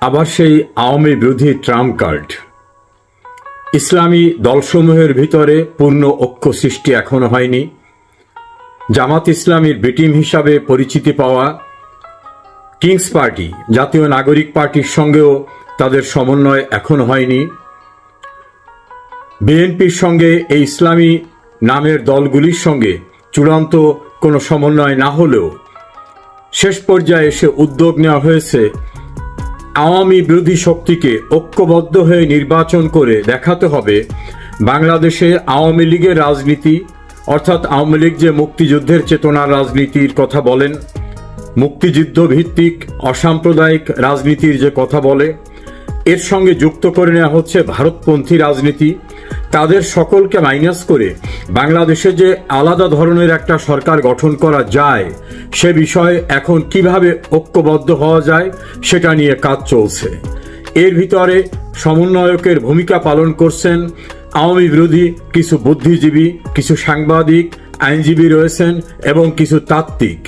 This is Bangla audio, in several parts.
আবার সেই আওয়ামী বিরোধী ট্রাম্প কার্ড। ইসলামী দলসমূহের ভিতরে পূর্ণ ঐক্য সৃষ্টি এখনও হয়নি। জামাত ইসলামীর বিটিম হিসাবে পরিচিতি পাওয়া কিংস পার্টি, জাতীয় নাগরিক পার্টির সঙ্গেও তাদের সমন্বয় এখনও হয়নি। বিএনপির সঙ্গে এই ইসলামী নামের দলগুলির সঙ্গে চূড়ান্ত কোনো সমন্বয় না হলেও শেষ পর্যায়ে এসে উদ্যোগ নেওয়া হয়েছে আওয়ামী বিরোধী শক্তিকে ঐক্যবদ্ধ হয়ে নির্বাচন করে দেখাতে হবে। বাংলাদেশে আওয়ামী লীগের রাজনীতি, অর্থাৎ আওয়ামী লীগ যে মুক্তিযুদ্ধের চেতনার রাজনীতির কথা বলেন মুক্তিযুদ্ধ ভিত্তিক অসাম্প্রদায়িক রাজনীতির যে কথা বলে, এর সঙ্গে যুক্ত করে নেওয়া হচ্ছে ভারতপন্থী রাজনীতি। তাদের সকলকে মাইনাস করে বাংলাদেশে যে আলাদা ধরনের একটা সরকার গঠন করা যায়, সে বিষয়ে এখন কীভাবে ঐক্যবদ্ধ হওয়া যায় সেটা নিয়ে কাজ চলছে। এর ভিতরে সমন্বয়কের ভূমিকা পালন করছেন আওয়ামী বিরোধী কিছু বুদ্ধিজীবী, কিছু সাংবাদিক, আইনজীবী রয়েছেন এবং কিছু তাত্ত্বিক।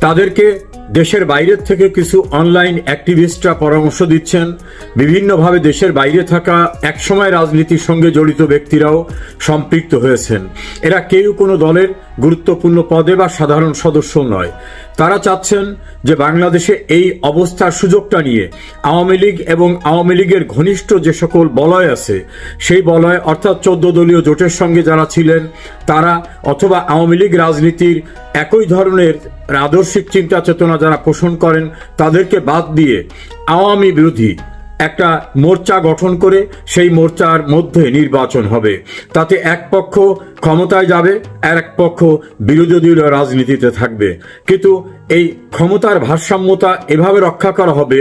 তাদেরকে দেশের বাইরের থেকে কিছু অনলাইন অ্যাক্টিভিস্টরা পরামর্শ দিচ্ছেন। বিভিন্নভাবে দেশের বাইরে থাকা একসময় রাজনীতির সঙ্গে জড়িত ব্যক্তিরাও সম্পৃক্ত হয়েছেন। এরা কেউ কোনো দলের গুরুত্বপূর্ণ পদে বা সাধারণ সদস্য নয়। তারা চাচ্ছেন যে বাংলাদেশে এই অবস্থার সুযোগটা নিয়ে আওয়ামী লীগ এবং আওয়ামী লীগের ঘনিষ্ঠ যে সকল বলয় আছে, সেই বলয় অর্থাৎ চোদ্দ দলীয় জোটের সঙ্গে যারা ছিলেন, তারা অথবা আওয়ামী লীগ রাজনীতির একই ধরনের আদর্শিক চিন্তা চেতনা যারা পোষণ করেন, তাদেরকে বাদ দিয়ে আওয়ামী বিরোধী একটা মোর্চা গঠন করে সেই মোর্চার মধ্যে নির্বাচন হবে। তাতে এক পক্ষ ক্ষমতায় যাবে, আর এক পক্ষ বিরোধী দলীয় রাজনীতিতে থাকবে। কিন্তু এই ক্ষমতার ভারসাম্যতা এভাবে রক্ষা করা হবে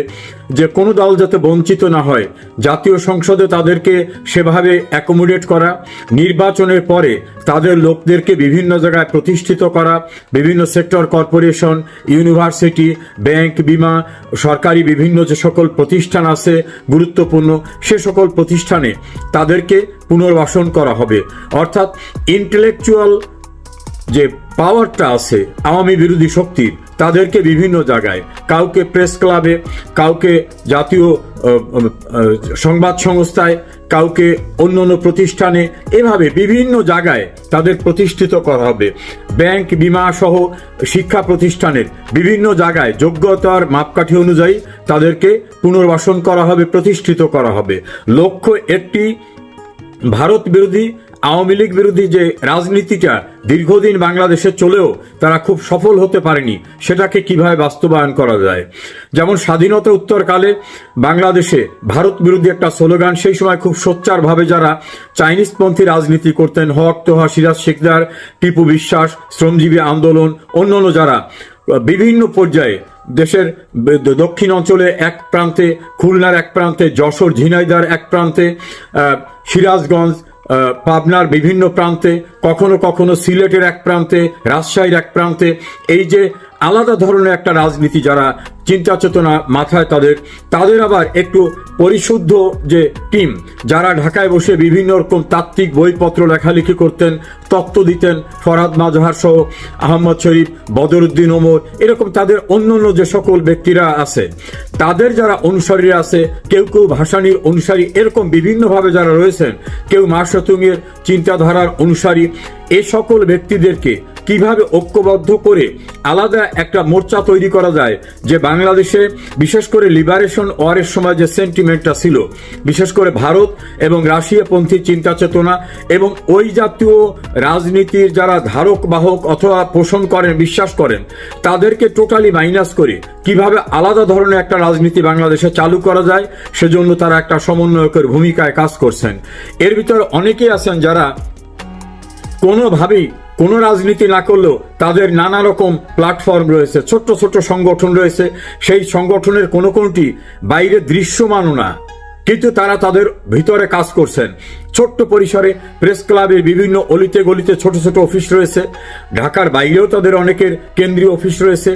যে কোনো দল যাতে বঞ্চিত না হয়, জাতীয় সংসদে তাদেরকে সেভাবে অ্যাকোমোডেট করা, নির্বাচনের পরে তাদের লোকদেরকে বিভিন্ন জায়গায় প্রতিষ্ঠিত করা, বিভিন্ন সেক্টর কর্পোরেশন, ইউনিভার্সিটি, ব্যাংক, বিমা, সরকারি বিভিন্ন যে সকল প্রতিষ্ঠান আছে গুরুত্বপূর্ণ, সে সকল প্রতিষ্ঠানে তাদেরকে পুনর্বাসন করা হবে। অর্থাৎ ইন্টেলেকচুয়াল যে পাওয়ারটা আছে, আওয়ামী বিরোধী শক্তির তাদেরকে বিভিন্ন জায়গায়, কাউকে প্রেস ক্লাবে কাউকে জাতীয় সংবাদ সংস্থায়, কাউকে অন্য অন্য প্রতিষ্ঠানে, এভাবে বিভিন্ন জায়গায় তাদের প্রতিষ্ঠিত করা হবে। ব্যাংক বিমা সহ শিক্ষা প্রতিষ্ঠানের বিভিন্ন জায়গায় যোগ্যতার মাপকাঠি অনুযায়ী তাদেরকে পুনর্বাসন করা হবে, প্রতিষ্ঠিত করা হবে। লক্ষ্য একটি, ভারত বিরোধী আওয়ামী লীগ বিরোধী যে রাজনীতিটা দীর্ঘদিন বাংলাদেশে চলেও তারা খুব সফল হতে পারেনি, সেটাকে কীভাবে বাস্তবায়ন করা যায়? যেমন স্বাধীনতা উত্তরকালে বাংলাদেশে ভারত বিরোধী একটা স্লোগান, সেই সময় খুব সোচ্চারভাবে যারা চাইনিজপন্থী রাজনীতি করতেন, হক তোহা, সিরাজ শেখদার, টিপু বিশ্বাস, শ্রমজীবী আন্দোলন, অন্যান্য যারা, বিভিন্ন পর্যায়ে দেশের দক্ষিণ অঞ্চলে এক প্রান্তে, খুলনার এক প্রান্তে, যশোর ঝিনাইদার এক প্রান্তে সিরাজগঞ্জ পাবনার বিভিন্ন প্রান্তে, কখনো কখনো সিলেটের এক প্রান্তে, রাজশাহীর এক প্রান্তে, এই যে আলাদা ধরনের একটা রাজনীতি যারা চিন্তা চেতনা মাথায় তাদের তাদের আবার একটু পরিশুদ্ধ যে টিম, যারা ঢাকায় বসে বিভিন্ন রকম তাত্ত্বিক বইপত্র লেখালেখি করতেন তত্ত্ব দিতেন, ফরাদ মাজহার সহ আহমদ শরীফ, বদরুদ্দিন ওমর, এরকম তাদের অন্য অন্য যে সকল ব্যক্তিরা আছে, তাদের যারা অনুসারী আছে, কেউ কেউ ভাসানির অনুসারী, এরকম বিভিন্নভাবে যারা রয়েছেন, কেউ মাসতুঙের চিন্তাধারার অনুসারী, এ সকল ব্যক্তিদেরকে কীভাবে ঐক্যবদ্ধ করে আলাদা একটা মোর্চা তৈরি করা যায়, যে বাংলাদেশে, বিশেষ করে লিবারেশন ওয়ারের সময় যে সেন্টিমেন্টটা ছিল, বিশেষ করে ভারত এবং রাশিয়াপন্থী চিন্তা চেতনা এবং ওই জাতীয় রাজনীতির যারা ধারক, বাহক অথবা পোষণ করেন, বিশ্বাস করেন, তাদেরকে টোটালি মাইনাস করে কীভাবে আলাদা ধরনের একটা রাজনীতি বাংলাদেশে চালু করা যায়, সেজন্য তারা একটা সমন্বয়কের ভূমিকায় কাজ করছেন। এর ভিতরে অনেকেই আছেন যারা কোনোভাবেই কোনো রাজনীতি না করলেও তাদের নানা রকম প্ল্যাটফর্ম রয়েছে, ছোট্ট ছোট্ট সংগঠন রয়েছে। সেই সংগঠনের কোনো কোনটি বাইরে দৃশ্যমানও না। কিন্তু তারা তাদের ভিতরে কাজ করছেন। ছোট্ট পরিসরে প্রেস ক্লাবের বিভিন্ন অলিতে গলিতে ছোট ছোট অফিস রয়েছে। ঢাকার বাইরেও তাদের অনেকের কেন্দ্রীয় অফিস রয়েছে।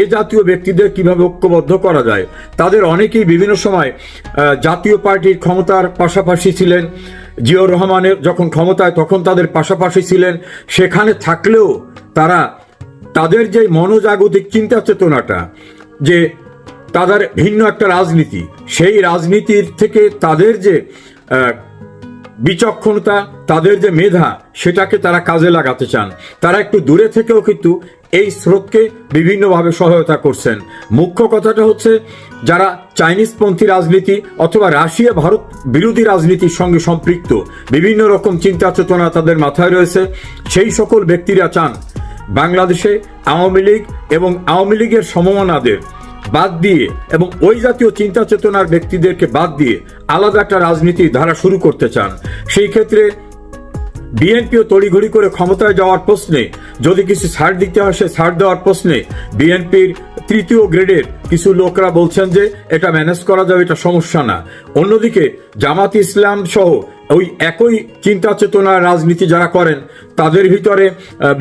এ জাতীয় ব্যক্তিদের কীভাবে ঐক্যবদ্ধ করা যায়? তাদের অনেকেই বিভিন্ন সময় জাতীয় পার্টির ক্ষমতার পাশাপাশি ছিলেন। জিয়াউর রহমানের যখন ক্ষমতায়, তখন তাদের পাশাপাশি ছিলেন। সেখানে থাকলেও তারা তাদের যে মনোজাগতিক চিন্তা চেতনাটা, যে তাদের ভিন্ন একটা রাজনীতি। সেই রাজনীতির থেকে তাদের যে বিচক্ষণতা, তাদের যে মেধা, সেটাকে তারা কাজে লাগাতে চান। তারা একটু দূরে থেকেও কিন্তু এই স্রোতকে বিভিন্নভাবে সহায়তা করছেন। মুখ্য কথাটা হচ্ছে, যারা চাইনিজপন্থী রাজনীতি অথবা রাশিয়া ভারত বিরোধী রাজনীতির সঙ্গে সম্পৃক্ত, বিভিন্ন রকম চিন্তা চেতনা তাদের মাথায় রয়েছে, সেই সকল ব্যক্তিরা চান বাংলাদেশে আওয়ামী লীগ এবং আওয়ামী লীগের সমমনাদের বাদ দিয়ে এবং ওই জাতীয় চিন্তা চেতনার ব্যক্তিদেরকে বাদ দিয়ে আলাদা একটা রাজনীতির ধারা শুরু করতে চান। সেই ক্ষেত্রে বিএনপিও তড়িঘড়ি করে ক্ষমতায় যাওয়ার প্রশ্নে, যদি কিছু ছাড় দিতে হয় সে ছাড় দেওয়ার প্রশ্নে বিএনপির তৃতীয় গ্রেডের কিছু লোকরা বলছেন যে, এটা ম্যানেজ করা যাবে, এটা সমস্যা না। অন্যদিকে জামাত ইসলাম সহ ওই একই চিন্তা চেতনার রাজনীতি যারা করেন, তাদের ভিতরে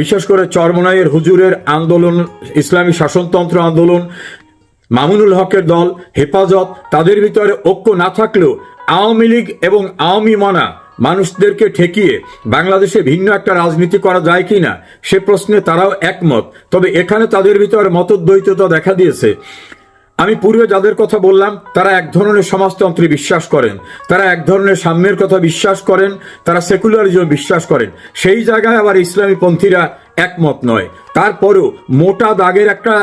বিশেষ করে চরমনাইয়ের হুজুরের আন্দোলন, ইসলামী শাসনতন্ত্র আন্দোলন মামুনুল হকের দল হেফাজত, তাদের ভিতরে ঐক্য না থাকলেও আওয়ামী লীগ এবং আওয়ামী মনা মানুষদেরকে ঠেকিয়ে বাংলাদেশে ভিন্ন একটা রাজনীতি করা যায় কিনা, সে প্রশ্নে তারাও একমত। তবে এখানে তাদের ভিতরে মতদ্বৈততা দেখা দিয়েছে। আমি পূর্বে যাদের কথা বললাম, তারা এক ধরনের সমাজতন্ত্রে বিশ্বাস করেন, তারা এক ধরনের সাম্যের কথা বিশ্বাস করেন, তারা সেকুলারিজম বিশ্বাস করেন। সেই জায়গায় আবার ইসলামী পন্থীরা একমত নয়। তারপরেও মোটা দাগের একটা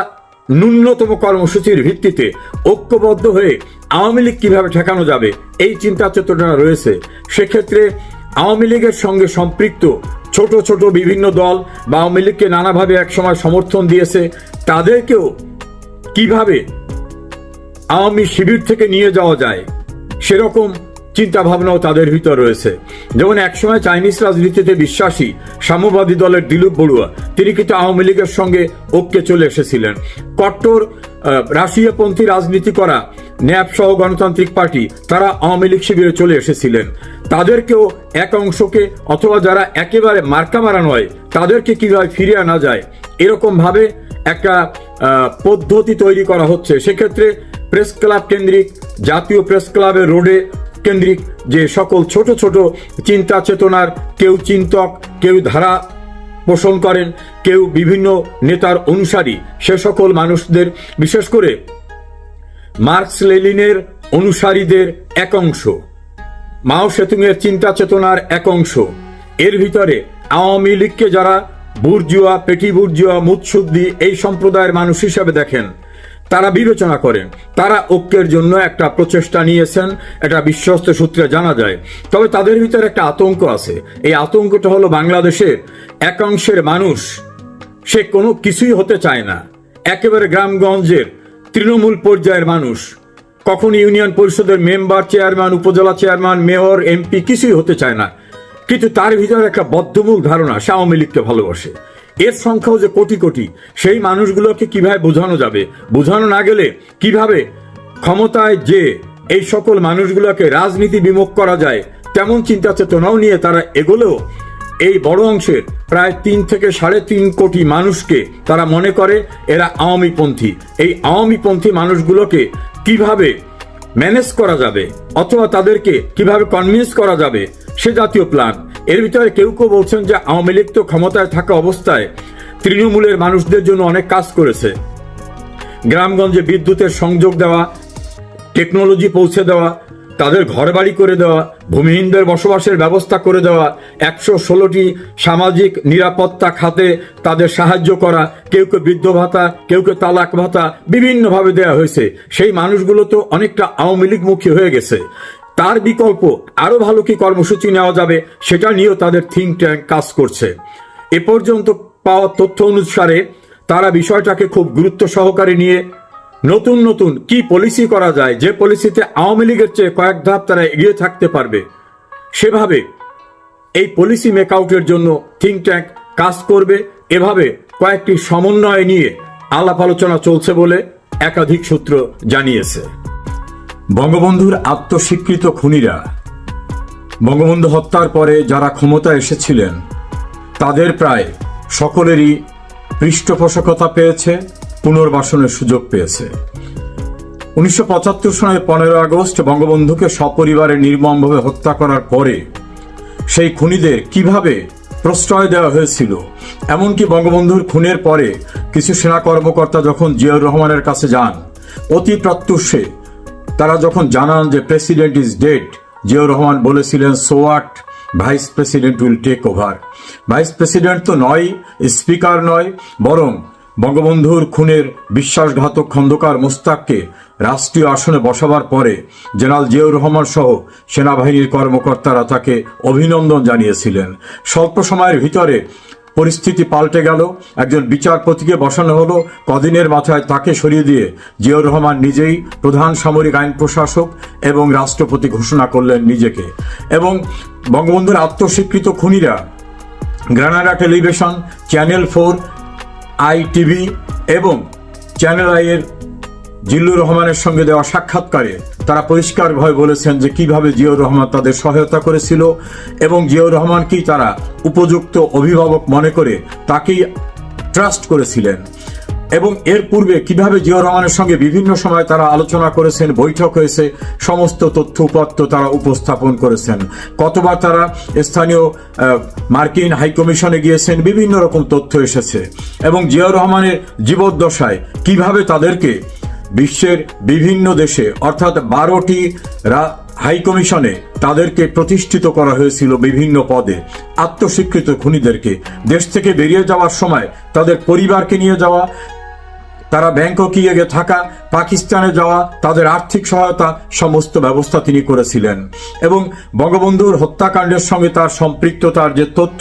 ন্যূনতম কর্মসূচির ভিত্তিতে ঐক্যবদ্ধ হয়ে আওয়ামী লীগ কীভাবে ঠেকানো যাবে, এই চিন্তা চেতনা রয়েছে। সেক্ষেত্রে আওয়ামী লীগের সঙ্গে সম্পৃক্ত ছোট ছোট বিভিন্ন দল বা আওয়ামী লীগকে নানাভাবে একসময় সমর্থন দিয়েছে, তাদেরকেও কীভাবে আওয়ামী শিবির থেকে নিয়ে যাওয়া যায়, সেরকম চিন্তা ভাবনাও তাদের ভিতর রয়েছে। যেমন একসময় চাইনিজ রাজনীতিতে বিশ্বাসী, সাম্যবাদী দলের দিলীপ বড়ুয়া, তিনি কিন্তু আওয়ামী লীগের সঙ্গে ঐক্যে চলে এসেছিলেন। কট্টর রাশিয়াপন্থী রাজনীতি করা, ন্যাপ সহ গণতান্ত্রিক পার্টি, তারা আওয়ামী লীগ শিবিরে চলে এসেছিলেন। তাদেরকেও এক অংশকে অথবা যারা একেবারে মার্কা মারা নয়, তাদেরকে কীভাবে ফিরিয়ে আনা যায়? এরকম ভাবে একটা পদ্ধতি তৈরি করা হচ্ছে। সেক্ষেত্রে প্রেস ক্লাব কেন্দ্রিক, জাতীয় প্রেস ক্লাবের রোডে কেন্দ্রিক যে সকল ছোট ছোট চিন্তা চেতনার কেউ চিন্তক, কেউ ধারা পোষণ করেন, কেউ বিভিন্ন নেতার অনুসারী, সে সকল মানুষদের বিশেষ করে মার্কস লেলিনের অনুসারীদের এক অংশ, মাও সেতুংয়ের চিন্তা চেতনার এক অংশ। এর ভিতরে আওয়ামী লীগকে যারা বুর্জুয়া, পেটি বুর্জুয়া, মুৎসুদ্দি এই সম্প্রদায়ের মানুষ হিসাবে দেখেন তারা বিবেচনা করেন। তারা ঐক্যের জন্য একটা প্রচেষ্টা নিয়েছেন, এটা বিশ্বস্ত সূত্রে জানা যায়। তবে তাদের ভিতরে একটা আতঙ্ক আছে। এই আতঙ্কটা হলো বাংলাদেশের একাংশের মানুষ, সে কোনো কিছুই হতে চায় না। একেবারে গ্রামগঞ্জের তৃণমূল পর্যায়ের মানুষ, কখন ইউনিয়ন পরিষদের মেম্বার, চেয়ারম্যান, উপজেলা চেয়ারম্যান, মেয়র, এমপি কিছুই হতে চায় না। কিন্তু তার ভিতরে একটা বদ্ধমূল ধারণা সে আওয়ামী লীগকে ভালোবাসে। এর সংখ্যাও যে কোটি কোটি, সেই মানুষগুলোকে কীভাবে বোঝানো যাবে? বোঝানো না গেলে কীভাবে ক্ষমতায় যে এই সকল মানুষগুলোকে রাজনীতি বিমুখ করা যায়, তেমন চিন্তা চেতনাও নিয়ে তারা এগোলেও এই বড় অংশের প্রায় তিন থেকে সাড়ে তিন কোটি মানুষকে তারা মনে করে এরা আওয়ামীপন্থী। এই আওয়ামীপন্থী মানুষগুলোকে কীভাবে ম্যানেজ করা যাবে, অথবা তাদেরকে কীভাবে কনভিন্স করা যাবে, সে জাতীয় প্ল্যান এর ভিতরে কেউ কেউ বলছেন যে আওয়ামী লীগ তো ক্ষমতায় থাকা অবস্থায় তৃণমূলের মানুষদের জন্য অনেক কাজ করেছে। গ্রামগঞ্জে বিদ্যুতের সংযোগ দেওয়া টেকনোলজি পৌঁছে দেওয়া, তাদের ঘরবাড়ি করে দেওয়া ভূমিহীনদের বসবাসের ব্যবস্থা করে দেওয়া একশো ষোলোটি সামাজিক নিরাপত্তা খাতে তাদের সাহায্য করা, কেউ কেউ বৃদ্ধ ভাতা, কেউ কেউ তালাক ভাতা বিভিন্নভাবে দেওয়া হয়েছে। সেই মানুষগুলো তো অনেকটা আওয়ামী লীগমুখী হয়ে গেছে। তার বিকল্প আরও ভালো কি কর্মসূচি নেওয়া যাবে সেটা নিয়েও তাদের থিঙ্ক ট্যাঙ্ক কাজ করছে। এ পর্যন্ত পাওয়া তথ্য অনুসারে তারা বিষয়টাকে খুব গুরুত্ব সহকারে নিয়ে নতুন নতুন কি পলিসি করা যায়, যে পলিসিতে আওয়ামী লীগের চেয়ে কয়েক ধাপ তারা এগিয়ে থাকতে পারবে, সেভাবে এই পলিসি মেকআউটের জন্য থিঙ্ক ট্যাঙ্ক কাজ করবে। এভাবে কয়েকটি সমন্বয় নিয়ে আলাপ আলোচনা চলছে বলে একাধিক সূত্র জানিয়েছে। বঙ্গবন্ধুর আত্মস্বীকৃত খুনিরা, বঙ্গবন্ধু হত্যার পরে যারা ক্ষমতা এসেছিলেন, তাদের প্রায় সকলেরই পৃষ্ঠপোষকতা পেয়েছে। পুনর্বাসনের সুযোগ পেয়েছে। উনিশশো পঁচাত্তর সনের পনেরো আগস্ট বঙ্গবন্ধুকে সপরিবারে নির্মমভাবে হত্যা করার পরে সেই খুনিদের কীভাবে প্রশ্রয় দেওয়া হয়েছিল, এমনকি বঙ্গবন্ধুর খুনের পরে কিছু সেনা কর্মকর্তা যখন জিয়াউর রহমানের কাছে যান, অতি প্রত্যুষে তারা যখন জানান যে president is dead, Ziaur Rahman বলেছিলেন সোয়াট vice president will take over. Vice president তো নয়, স্পিকার নয়, বরং বঙ্গবন্ধুর খুনের বিশ্বাসঘাতক খন্দকার মোস্তাককে রাষ্ট্রীয় আসনে বসাবার পরে জেনারেল জিয়াউর রহমান সহ সেনাবাহিনীর কর্মকর্তারা তাকে অভিনন্দন জানিয়েছিলেন। স্বল্প সময়ের ভিতরে পরিস্থিতি পাল্টে গেল। একজন বিচারপতিকে বসানো হলো। কদিনের মাথায় তাকে সরিয়ে দিয়ে জিয়াউর রহমান নিজেই প্রধান সামরিক আইন প্রশাসক এবং রাষ্ট্রপতি ঘোষণা করলেন নিজেকে। এবং বঙ্গবন্ধুর আত্মস্বীকৃত খুনিরা Granada television, channel four I TV এবং চ্যানেল আই এর জিল্লুর রহমানের সঙ্গে দেওয়া সাক্ষাৎকারে তারা পরিষ্কারভাবে বলেছেন যে কীভাবে জিয়াউর রহমান তাদের সহায়তা করেছিল এবং জিয়াউর রহমানকেই তারা উপযুক্ত অভিভাবক মনে করে তাকেই ট্রাস্ট করেছিলেন। এবং এর পূর্বে কীভাবে জিয়াউর রহমানের সঙ্গে বিভিন্ন সময় তারা আলোচনা করেছেন, বৈঠক হয়েছে, সমস্ত তথ্য উপাত্ত তারা উপস্থাপন করেছেন। কতবার তারা স্থানীয় মার্কিন হাইকমিশনে গিয়েছেন, বিভিন্ন রকম তথ্য এসেছে। এবং জিয়াউর রহমানের জীবদ্দশায় কীভাবে তাদেরকে বিশ্বের বিভিন্ন দেশে, অর্থাৎ বারোটি হাই কমিশনে তাদেরকে প্রতিষ্ঠিত করা হয়েছিল বিভিন্ন পদে, আত্মস্বীকৃত খুনিদেরকে। দেশ থেকে বেরিয়ে যাওয়ার সময় তাদের পরিবারকে নিয়ে যাওয়া তারা ব্যাংককে থাকা, পাকিস্তানে যাওয়া, তাদের আর্থিক সহায়তা, সমস্ত ব্যবস্থা তিনি করেছিলেন। এবং বঙ্গবন্ধুর হত্যাকাণ্ডের সঙ্গে তার সম্পৃক্ততার যে তথ্য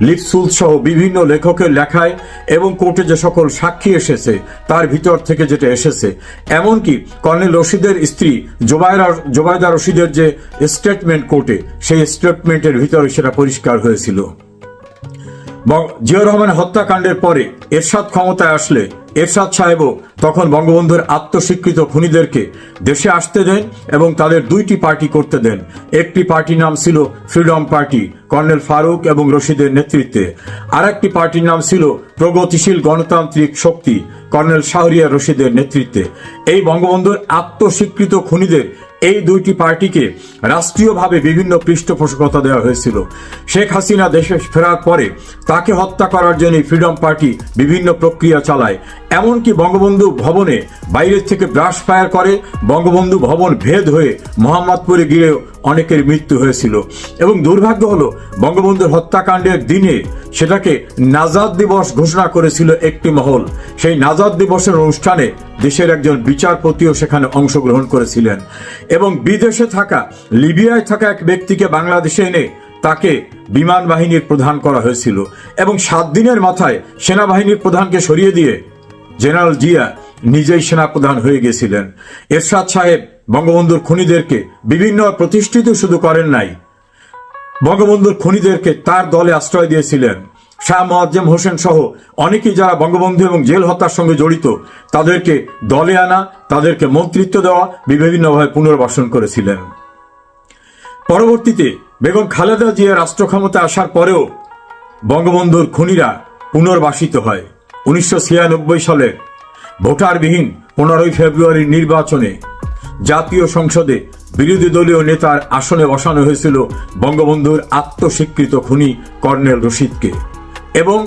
লিপসুল সহ বিভিন্ন লেখকের লেখায় এবং কোর্টে যে সকল সাক্ষী এসেছে, তার ভিতর থেকে যেটা এসেছে। এমনকি কর্নেল রশিদের স্ত্রী জোবায়রা জোবায়দা রশিদের যে স্টেটমেন্ট কোর্টে, সেই স্টেটমেন্টের ভিতরে সেটা পরিষ্কার হয়েছিল। জিয়াউর রহমান হত্যাকাণ্ডের পরে এরশাদ ক্ষমতায় আসলে এরশাদ সাহেবও তখন বঙ্গবন্ধুর আত্মস্বীকৃত খুনিদেরকে দেশে আসতে দেন এবং তাদের দুইটি পার্টি করতে দেন। একটি পার্টির নাম ছিল ফ্রিডম পার্টি, কর্নেল ফারুক এবং রশিদের নেতৃত্বে। আর একটি পার্টির নাম ছিল প্রগতিশীল গণতান্ত্রিক শক্তি, কর্নেল শাহরিয়া রশিদের নেতৃত্বে। এই বঙ্গবন্ধুর আত্মস্বীকৃত খুনিদের এই দুইটি পার্টিকে রাষ্ট্রীয়ভাবে বিভিন্ন পৃষ্ঠপোষকতা দেওয়া হয়েছিল। শেখ হাসিনা দেশে ফেরার পরে তাকে হত্যা করার জন্য ফ্রিডম পার্টি বিভিন্ন প্রক্রিয়া চালায়। এমনকি বঙ্গবন্ধু ভবনে বাইরের থেকে ব্রাশ ফায়ার করে, বঙ্গবন্ধু ভবন ভেদ হয়ে মোহাম্মদপুরে গিয়েও অনেকের মৃত্যু হয়েছিল। এবং দুর্ভাগ্য হলো, বঙ্গবন্ধুর হত্যাকাণ্ডের দিনে সেটাকে নাজাদ দিবস ঘোষণা করেছিল একটি মহল। সেই নাজাদ দিবসের অনুষ্ঠানে দেশের একজন বিচারপতিও সেখানে অংশগ্রহণ করেছিলেন। এবং বিদেশে থাকা, লিবিয়ায় থাকা এক ব্যক্তিকে বাংলাদেশে এনে তাকে বিমান বাহিনীর প্রধান করা হয়েছিল। এবং সাত দিনের মাথায় সেনাবাহিনীর প্রধানকে সরিয়ে দিয়ে জেনারেল জিয়া নিজেই সেনাপ্রধান হয়ে গেছিলেন। এরশাদ সাহেব বঙ্গবন্ধুর খুনিদেরকে বিভিন্ন প্রতিষ্ঠিত শুধু করেন নাই। বঙ্গবন্ধুর খুনিদেরকে তার দলে আশ্রয় দিয়েছিলেন। শাহ মোয়াজ্জেম হোসেন সহ অনেকেই যারা বঙ্গবন্ধু এবং জেল হত্যার সঙ্গে জড়িত, তাদেরকে দলে আনা, তাদেরকে মন্ত্রিত্ব দেওয়া বিভিন্নভাবে পুনর্বাসন করেছিলেন। পরবর্তীতে বেগম খালেদা জিয়া রাষ্ট্র ক্ষমতা আসার পরেও বঙ্গবন্ধুর খুনিরা পুনর্বাসিত হয়। উনিশশো সালে ভোটারবিহীন পনেরোই ফেব্রুয়ারির নির্বাচনে জাতীয় সংসদে বিরোধী দলীয় নেতার আসনে বসানো হয়েছিল বঙ্গবন্ধুর আত্মস্বীকৃত খুনি কর্নেল রশিদকে। এবং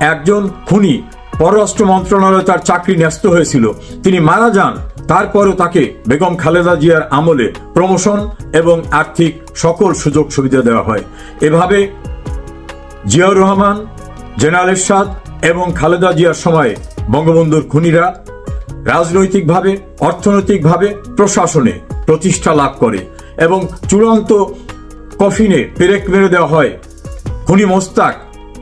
একজন খুনি পররাষ্ট্র মন্ত্রণালয়ে তার চাকরি ন্যস্ত হয়েছিল। তিনি মারা যান, তারপরও তাকে বেগম খালেদা জিয়ার আমলে প্রমোশন এবং আর্থিক সকল সুযোগ সুবিধা দেওয়া হয়। এভাবে জিয়াউর রহমান, জেনারেল এরশাদ এবং খালেদা জিয়ার সময়ে বঙ্গবন্ধুর খুনিরা রাজনৈতিকভাবে, অর্থনৈতিকভাবে প্রশাসনে প্রতিষ্ঠা লাভ করে এবং চূড়ান্ত কফিনে পেরেক মেরে দেওয়া হয়। খুনি মোস্তাক,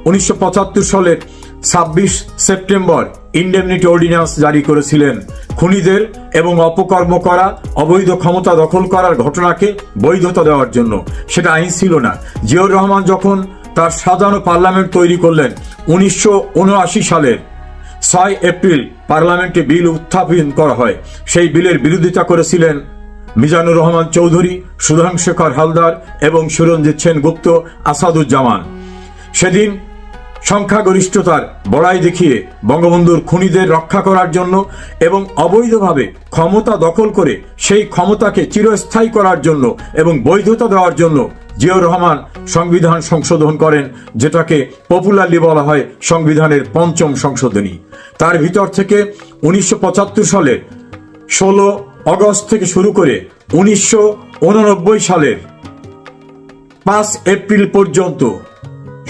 উনিশশো সালের ছাব্বিশ সেপ্টেম্বর ইন্ডেমনিটি অর্ডিন্যান্স জারি করেছিলেন। খুনিদের এবং অপকর্ম করা, অবৈধ ক্ষমতা দখল করার ঘটনাকে বৈধতা দেওয়ার জন্য। সেটা আইন ছিল না। জিয়াউর রহমান যখন তার সাজানো পার্লামেন্ট তৈরি করলেন, উনিশশো সালের ছয় এপ্রিল পার্লামেন্টে বিল উত্থাপন করা হয়। সেই বিলের বিরোধিতা করেছিলেন মিজানুর রহমান চৌধুরী সুধাংশেখর হালদার এবং সুরঞ্জিত সেনগুপ্ত, আসাদুজ্জামান। সেদিন সংখ্যাগরিষ্ঠতার বড়াই দেখিয়ে বঙ্গবন্ধুর খুনিদের রক্ষা করার জন্য এবং অবৈধভাবে ক্ষমতা দখল করে সেই ক্ষমতাকে চিরস্থায়ী করার জন্য এবং বৈধতা দেওয়ার জন্য জিয়াউর রহমান সংবিধান সংশোধন করেন, যেটাকে পপুলারলি বলা হয় সংবিধানের পঞ্চম সংশোধনী। তার ভিতর থেকে উনিশশো পঁচাত্তর সালে ষোলো অগস্ট থেকে শুরু করে উনিশশো উননব্বই সালের পাঁচ এপ্রিল পর্যন্ত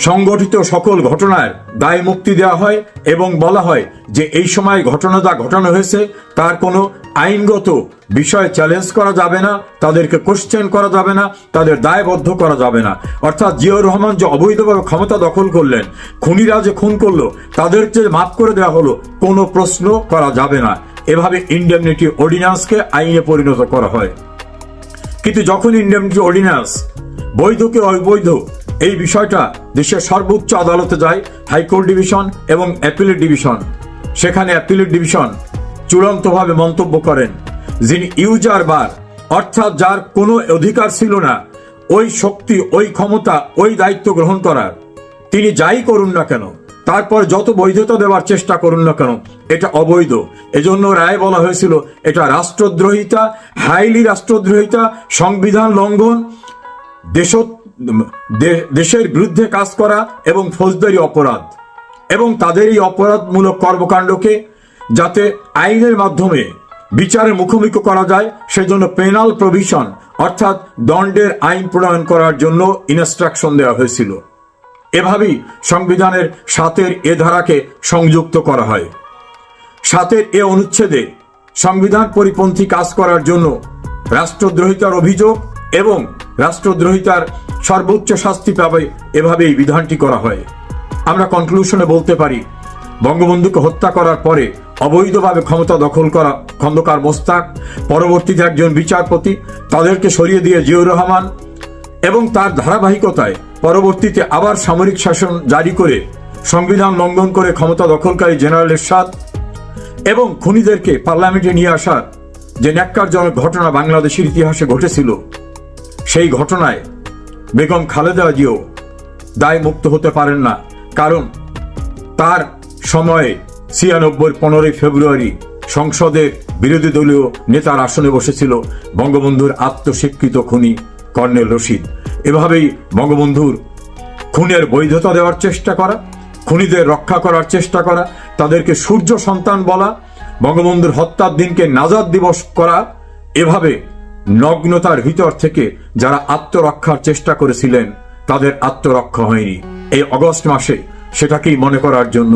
সংগঠিত সকল ঘটনার দায় মুক্তি দেওয়া হয় এবং বলা হয় যে এই সময় ঘটনা যা ঘটানো হয়েছে, তার কোনো আইনগত বিষয় চ্যালেঞ্জ করা যাবে না, তাদেরকে কোশ্চেন করা যাবে না, তাদের দায়বদ্ধ করা যাবে না। অর্থাৎ জিয়াউর রহমান যে অবৈধভাবে ক্ষমতা দখল করলেন, খুনিরা যে খুন করল তাদেরকে মাফ করে দেওয়া হলো, কোনো প্রশ্ন করা যাবে না। এভাবে ইন্ডেমনিটি অর্ডিন্যান্সকে আইনে পরিণত করা হয়। কিন্তু যখন ইন্ডেমনিটি অর্ডিন্যান্স বৈধকে অবৈধ এই বিষয়টা দেশের সর্বোচ্চ আদালতে যায়, হাইকোর্ট ডিভিশন এবং অ্যাপিলেট ডিভিশন। সেখানে অ্যাপিলেট ডিভিশন চূড়ান্তভাবে মন্তব্য করেন যিনি ইউজার বার, অর্থাৎ যার কোনো অধিকার ছিল না, ওই শক্তি, ওই ক্ষমতা, ওই দায়িত্ব গ্রহণ করার। তিনি যাই করুন না কেন, তারপর যত বৈধতা দেওয়ার চেষ্টা করুন না কেন, এটা অবৈধ। এজন্য রায় বলা হয়েছিল, এটা রাষ্ট্রদ্রোহিতা, হাইলি রাষ্ট্রদ্রোহিতা, সংবিধান লঙ্ঘন দেশ দে- দেশের বিরুদ্ধে কাজ করা এবং ফৌজদারি অপরাধ এবং তাদের এই অপরাধমূলক কর্মকাণ্ডকে যাতে আইনের মাধ্যমে বিচারের মুখোমুখি করা যায়, সেজন্য পেনাল প্রভিশন অর্থাৎ দণ্ডের আইন প্রণয়ন করার জন্য ইনস্ট্রাকশন দেওয়া হয়েছিল। এভাবেই সংবিধানের সাতের এ ধারাকে সংযুক্ত করা হয়। সাতের এ অনুচ্ছেদে সংবিধান পরিপন্থী কাজ করার জন্য রাষ্ট্রদ্রোহিতার অভিযোগ এবং রাষ্ট্রদ্রোহিতার সর্বোচ্চ শাস্তি পাবে এভাবে এই বিধানটি করা হয়। আমরা কনক্লুশনে বলতে পারি, বঙ্গবন্ধুকে হত্যা করার পরে অবৈধভাবে ক্ষমতা দখল করা খন্দকার মোস্তাক, পরবর্তীতে একজন বিচারপতি, তাদেরকে সরিয়ে দিয়ে জিয়ুর রহমান এবং তার ধারাবাহিকতায় পরবর্তীতে আবার সামরিক শাসন জারি করে সংবিধান লঙ্ঘন করে ক্ষমতা দখলকারী জেনারেল এরশাদ এবং খুনিদেরকে পার্লামেন্টে নিয়ে আসার যে ন্যাক্কারজনক ঘটনা বাংলাদেশের ইতিহাসে ঘটেছিল সেই ঘটনায় বেগম খালেদা জিও দায় মুক্ত হতে পারেন না। কারণ তার সময়ে ছিয়ানব্বই, পনেরোই ফেব্রুয়ারি সংসদে বিরোধী দলীয় নেতার আসনে বসেছিল বঙ্গবন্ধুর আত্মস্বীকৃত খুনি কর্নেল রশিদ। এভাবেই বঙ্গবন্ধুর খুনের বৈধতা দেওয়ার চেষ্টা করা, খুনিদের রক্ষা করার চেষ্টা করা, তাদেরকে সূর্য সন্তান বলা, বঙ্গবন্ধুর হত্যার দিনকে নাজাদ দিবস করা, এভাবে নগ্নতার ভিতর থেকে যারা আত্মরক্ষার চেষ্টা করেছিলেন, তাদের আত্মরক্ষা হয়নি। এই অগস্ট মাসে সেটাকেই মনে করার জন্য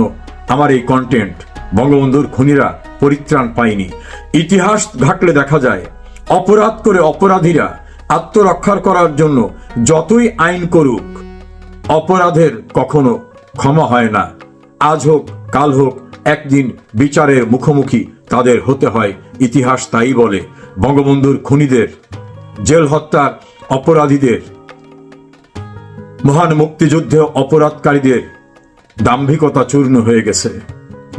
আমার এই কন্টেন্ট বঙ্গবন্ধুর খুনিরা পরিত্রাণ পায়নি। ইতিহাস ঘাটলে দেখা যায়, অপরাধ করে অপরাধীরা আত্মরক্ষার করার জন্য যতই আইন করুক, অপরাধের কখনো ক্ষমা হয় না। আজ হোক, কাল হোক, একদিন বিচারের মুখোমুখি তাদের হতে হয়। ইতিহাস তাই বলে বঙ্গবন্ধুর খুনিদের, জেল হত্যার অপরাধীদের, মহান মুক্তিযুদ্ধে অপরাধকারীদের দাম্ভিকতা চূর্ণ হয়ে গেছে।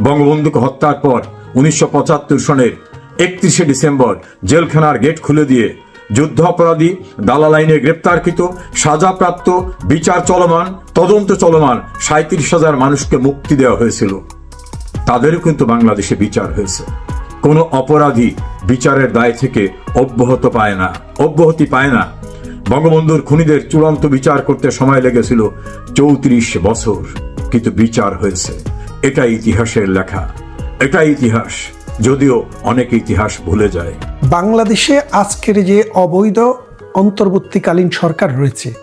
বঙ্গবন্ধুকে হত্যার পর উনিশশো পঁচাত্তর সনের একত্রিশে ডিসেম্বর জেলখানার গেট খুলে দিয়ে যুদ্ধ অপরাধী দালাল আইনে গ্রেপ্তারকৃত সাজাপ্রাপ্ত বিচার চলমান, তদন্ত চলমান সাঁত্রিশ হাজার মানুষকে মুক্তি দেওয়া হয়েছিল। তাদেরও কিন্তু বাংলাদেশে বিচার হয়েছে। কোনো অপরাধী বিচারের দায় থেকে অব্যাহত পায় না। অব্যাহতি পায় না। বঙ্গবন্ধুর খুনিদের চূড়ান্ত বিচার করতে সময় লেগেছিল চৌত্রিশ বছর। কিন্তু বিচার হয়েছে। এটা ইতিহাসের লেখা। এটা ইতিহাস। যদিও অনেক ইতিহাস ভুলে যায়। বাংলাদেশে আজকের যে অবৈধ অন্তর্বর্তীকালীন সরকার রয়েছে,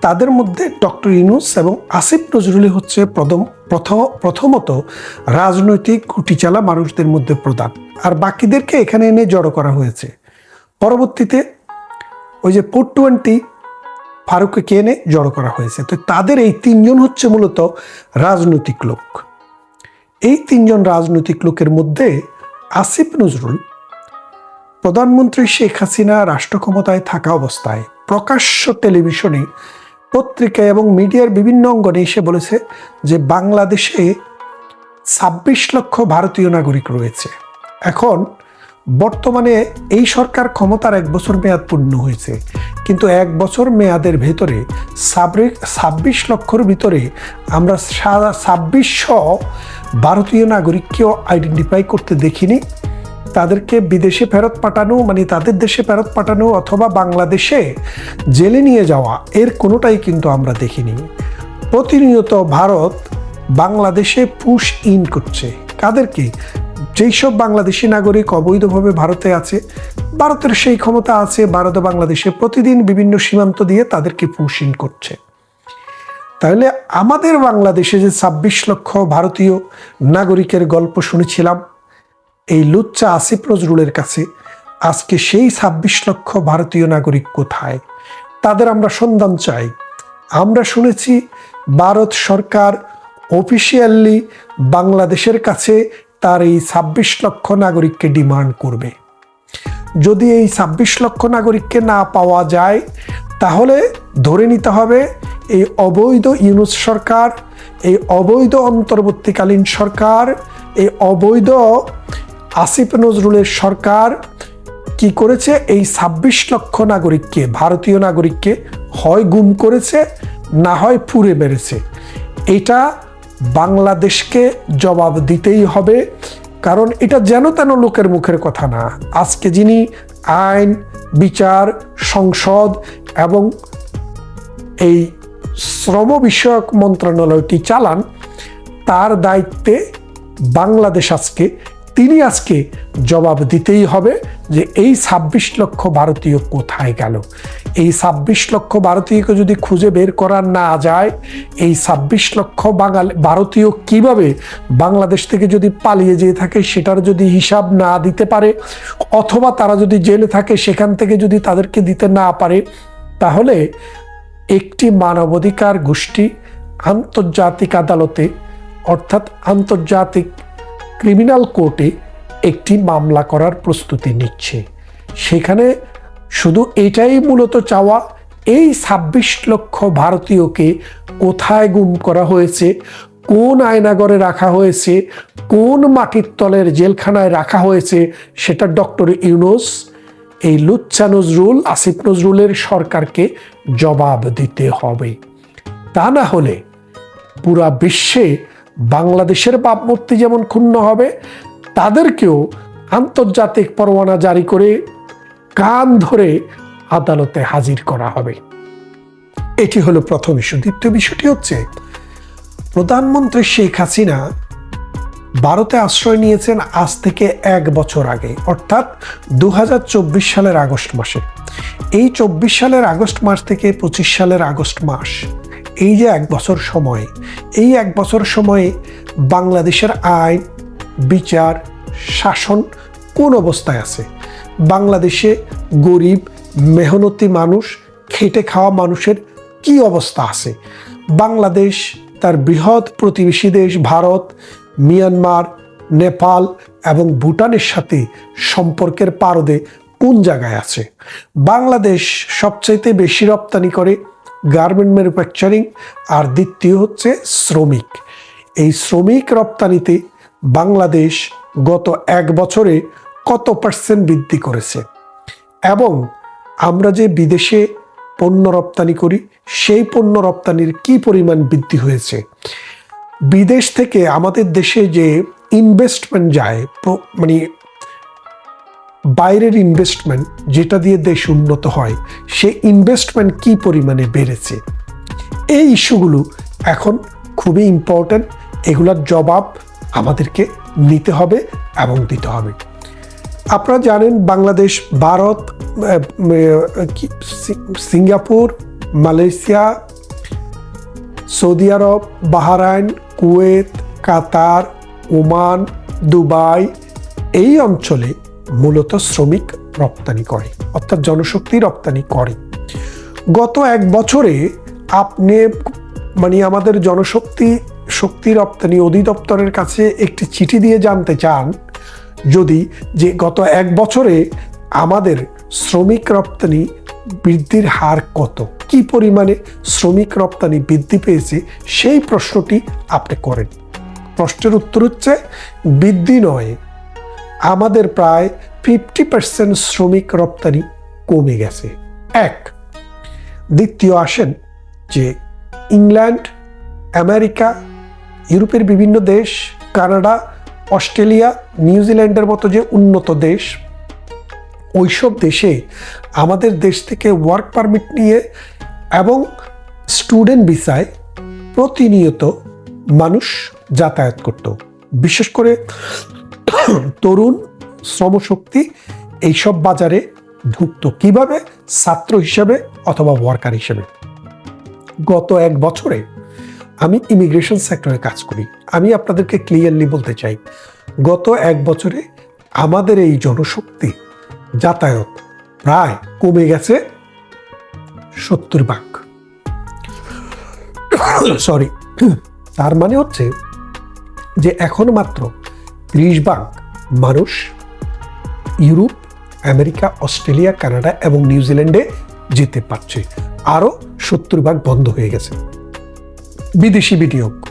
তাদের মধ্যে ডক্টর ইউনুস এবং আসিফ নজরুলি হচ্ছে প্রথম প্রথম প্রথমত রাজনৈতিক কুটিচালা মানুষদের মধ্যে প্রধান। আর বাকিদেরকে এখানে এনে জড়ো করা হয়েছে। পরবর্তীতে ওই যে ফোর টোয়েন্টি ফারুককে এনে জড়ো করা হয়েছে? তো তাদের এই তিনজন হচ্ছে মূলত রাজনৈতিক লোক। এই তিনজন রাজনৈতিক লোকের মধ্যে আসিফ নজরুল, প্রধানমন্ত্রী শেখ হাসিনা রাষ্ট্র ক্ষমতায় থাকা অবস্থায় প্রকাশ্য টেলিভিশনে পত্রিকা এবং মিডিয়ার বিভিন্ন অঙ্গনে এসে বলেছে যে বাংলাদেশে ছাব্বিশ লক্ষ ভারতীয় নাগরিক রয়েছে। এখন বর্তমানে এই সরকার ক্ষমতার এক বছর মেয়াদ পূর্ণ হয়েছে। কিন্তু এক বছর মেয়াদের ভেতরে ছাব্বিশ লক্ষর ভিতরে আমরা ছাব্বিশশো ভারতীয় নাগরিককেও আইডেন্টিফাই করতে দেখিনি। তাদেরকে বিদেশে ফেরত পাঠানো মানে তাদের দেশে ফেরত পাঠানো অথবা বাংলাদেশে জেলে নিয়ে যাওয়া, এর কোনোটাই কিন্তু আমরা দেখিনি। প্রতিনিয়ত ভারত বাংলাদেশে পুশ ইন করছে। কাদেরকে? যেই সব বাংলাদেশি নাগরিক অবৈধভাবে ভারতে আছে, ভারতের সেই ক্ষমতা আছে, ভারত বাংলাদেশে প্রতিদিন বিভিন্ন সীমান্ত দিয়ে তাদেরকে পুশ ইন করছে। তাহলে আমাদের বাংলাদেশে যে ছাব্বিশ লক্ষ ভারতীয় নাগরিকের গল্প শুনেছিলাম, এই লুচ্চা আসিফ নজরুলের কাছে, আজকে সেই ছাব্বিশ লক্ষ ভারতীয় নাগরিক কোথায়? তাদের আমরা সন্ধান চাই। আমরা শুনেছি, ভারত সরকার অফিসিয়ালি বাংলাদেশের কাছে তার এই ছাব্বিশ লক্ষ নাগরিককে ডিমান্ড করবে। যদি এই ছাব্বিশ লক্ষ নাগরিককে না পাওয়া যায়, তাহলে ধরে নিতে হবে এই অবৈধ ইউনুস সরকার, এই অবৈধ অন্তর্বর্তীকালীন সরকার, এই অবৈধ আসিফ নজরুলের সরকার কি করেছে? এই ছাব্বিশ লক্ষ নাগরিককে, ভারতীয় নাগরিককে হয় গুম করেছে, না হয় পুড়ে মেরেছে। এটা বাংলাদেশকে জবাব দিতেই হবে। কারণ এটা যেন তেন লোকের মুখের কথা না। আজকে যিনি আইন, বিচার, সংসদ এবং এই শ্রম বিষয়ক মন্ত্রণালয়টি চালান, তার দায়িত্বে বাংলাদেশ আজকে তিনি আজকে জবাব দিতেই হবে যে এই ছাব্বিশ লক্ষ ভারতীয় কোথায় গেল? এই ছাব্বিশ লক্ষ ভারতীয়কে যদি খুঁজে বের করা না যায়, এই ছাব্বিশ লক্ষ বাঙালি, ভারতীয় কীভাবে বাংলাদেশ থেকে যদি পালিয়ে যেয়ে থাকে সেটার যদি হিসাব না দিতে পারে, অথবা তারা যদি জেলে থাকে সেখান থেকে যদি তাদেরকে দিতে না পারে, তাহলে একটি মানবাধিকার গোষ্ঠী আন্তর্জাতিক আদালতে, অর্থাৎ আন্তর্জাতিক ক্রিমিনাল কোর্টে একটি মামলা করার প্রস্তুতি নিচ্ছে। সেখানে শুধু এটাই মূলত চাওয়া, এই ছাব্বিশ লক্ষ ভারতীয়কে কোথায় গুম করা হয়েছে, কোন আয়নাগরে রাখা হয়েছে, কোন মাটির তলের জেলখানায় রাখা হয়েছে, সেটা ডক্টর ইউনুস, এই লুচ্চা নজরুল, আসিফ নজরুলের সরকারকে জবাব দিতে হবে। তা না হলে পুরা বিশ্বে বাংলাদেশের ভাবমূর্তি যেমন ক্ষুণ্ণ হবে, তাদেরকেও আন্তর্জাতিক পরোয়ানা জারি করে কান ধরে আদালতে হাজির করা হবে। এটি হলো প্রথম ইস্যু। দ্বিতীয় বিষয়টি হচ্ছে, প্রধানমন্ত্রী শেখ হাসিনা ভারতে আশ্রয় নিয়েছেন আজ থেকে এক বছর আগে, অর্থাৎ দু হাজার চব্বিশ সালের আগস্ট মাসে। এই চব্বিশ সালের আগস্ট মাস থেকে পঁচিশ সালের আগস্ট মাস এই যে এক বছর সময়, এই এক বছর সময়ে বাংলাদেশের আইন, বিচার, শাসন কোন অবস্থায় আছে? বাংলাদেশে গরিব, মেহনতি মানুষ, খেটে খাওয়া মানুষের কি অবস্থা আছে? বাংলাদেশ তার বৃহৎ প্রতিবেশী দেশ ভারত, মিয়ানমার, নেপাল এবং ভুটানের সাথে সম্পর্কের পারদে কোন জায়গায় আছে? বাংলাদেশ সবচাইতে বেশি রপ্তানি করে গার্মেন্ট ম্যানুফ্যাকচারিং আর দ্বিতীয় হচ্ছে শ্রমিক। এই শ্রমিক রপ্তানিতে বাংলাদেশ গত এক বছরে কত পার্সেন্ট বৃদ্ধি করেছে? এবং আমরা যে বিদেশে পণ্য রপ্তানি করি, সেই পণ্য রপ্তানির কি পরিমাণ বৃদ্ধি হয়েছে? বিদেশ থেকে আমাদের দেশে যে ইনভেস্টমেন্ট যায় মানে বাইরের ইনভেস্টমেন্ট যেটা দিয়ে দেশ উন্নত হয়, সে ইনভেস্টমেন্ট কি পরিমাণে বেড়েছে? এই ইস্যুগুলো এখন খুবই ইম্পর্ট্যান্ট এগুলোর জবাব আমাদেরকে নিতে হবে এবং দিতে হবে। আপনারা জানেন Bangladesh, Bharat Singapore, Malaysia, Saudi Arab, Bahrain, Kuwait, Qatar, Oman, Dubai, এই অঞ্চলে মূলত শ্রমিক রপ্তানি করে, অর্থাৎ জনশক্তি রপ্তানি করে। গত এক বছরে আপনি মানে আমাদের জনশক্তি, শক্তি রপ্তানি অধিদপ্তরের কাছে একটি চিঠি দিয়ে জানতে চান, যদি যে গত এক বছরে আমাদের শ্রমিক রপ্তানি বৃদ্ধির হার কত, কি পরিমাণে শ্রমিক রপ্তানি বৃদ্ধি পেয়েছে, সেই প্রশ্নটি আপনি করেন। প্রশ্নের উত্তর হচ্ছে, বৃদ্ধি নয় আমাদের প্রায় ফিফটি পার্সেন্ট শ্রমিক রপ্তানি কমে গেছে। এক। দ্বিতীয় আসেন যে ইংল্যান্ড, আমেরিকা, ইউরোপের বিভিন্ন দেশ, কানাডা, অস্ট্রেলিয়া, নিউজিল্যান্ডের মতো যে উন্নত দেশ, ওইসব দেশে আমাদের দেশ থেকে ওয়ার্ক পারমিট নিয়ে এবং স্টুডেন্ট ভিসায় প্রতিনিয়ত মানুষ যাতায়াত করত। বিশেষ করে তরুণ, শ্রমশক্তি, এইসব বাজারে ঢুকতো কীভাবে? ছাত্র হিসাবে অথবা ওয়ার্কার হিসেবে? গত এক বছরে আমি ইমিগ্রেশন সেক্টরে কাজ করি। আমি আপনাদেরকে ক্লিয়ারলি বলতে চাই, গত এক বছরে আমাদের এই জনশক্তি যাতায়াত প্রায় কমে গেছে সত্তর ভাগ। সরি তার মানে হচ্ছে যে এখন মাত্র ত্রিশ ভাগ মানুষ, ইউরোপ, আমেরিকা, অস্ট্রেলিয়া, কানাডা এবং নিউজিল্যান্ডে যেতে পারছে। আরও সত্তর ভাগ বন্ধ হয়ে গেছে। বিদেশি বিনিয়োগ।